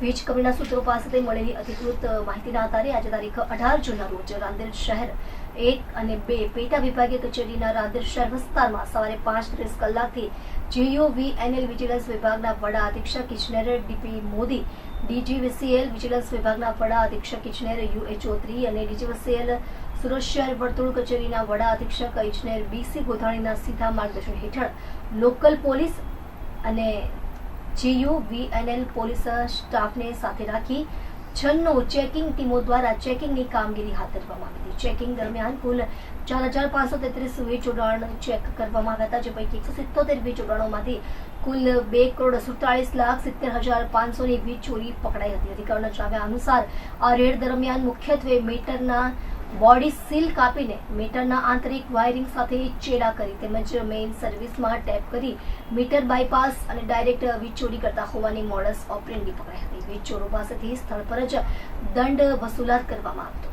વીજ કંપનીના સૂત્રો પાસેથી મળેલી અધિકૃત માહિતીના આધારે આજે તારીખ અઢાર જૂનના રોજ રાંદેર શહેર એક અને બે પેટા વિભાગીય કચેરીના રાંદેર શહેર વિસ્તારમાં સવારે પાંચ ત્રીસ કલાકથી જીયુવીએનએલ વિજિલન્સ વિભાગના વડા અધિક્ષક ઇજનેર ડીપી મોદી ડીજીવીસીએલ વિજિલન્સ વિભાગના વડા અધિક્ષક ઇજનેર યુ ચૌધરી અને ડીજીવીસીએલ સુરત શહેર વર્તુળ કચેરીના વડા અધિક્ષક ઇજનેર બીસી ગોધાણીના સીધા માર્ગદર્શન હેઠળ લોકલ પોલીસ અને જીયુવીએનએલ પોલીસ સ્ટાફને સાથે રાખી છન્નું ચેકિંગ ટીમો દ્વારા ચેકિંગની કામગીરી હાથ ધરવામાં આવી હતી. ચેકિંગ દરમિયાન કુલ ચાર હજાર પાંચસો તેત્રીસ વીજ જોડાણ ચેક કરવામાં આવ્યા હતા, જે પૈકી એકસો સિત્તોતેર વીજ જોડાણોમાંથી કુલ બે કરોડ સુડતાલીસ લાખ સિત્તેર હજાર પાંચસોની વીજ ચોરી પકડાઈ હતી. અધિકારીના જણાવ્યા અનુસાર આ રેડ દરમિયાન મુખ્યત્વે મીટરના બોડી સીલ કાપીને મીટરના આંતરિક વાયરિંગ સાથે ચેડા કરી તેમજ મેઇન સર્વિસમાં ટેપ કરી મીટર બાયપાસ અને ડાયરેક્ટ વીજચોરી કરતા હોવાની મોડસ ઓપરેન્ડી પકડાઈ હતી. વીજચોરો પાસેથી સ્થળ પર જ દંડ વસૂલાત કરવામાં આવ્યો હતો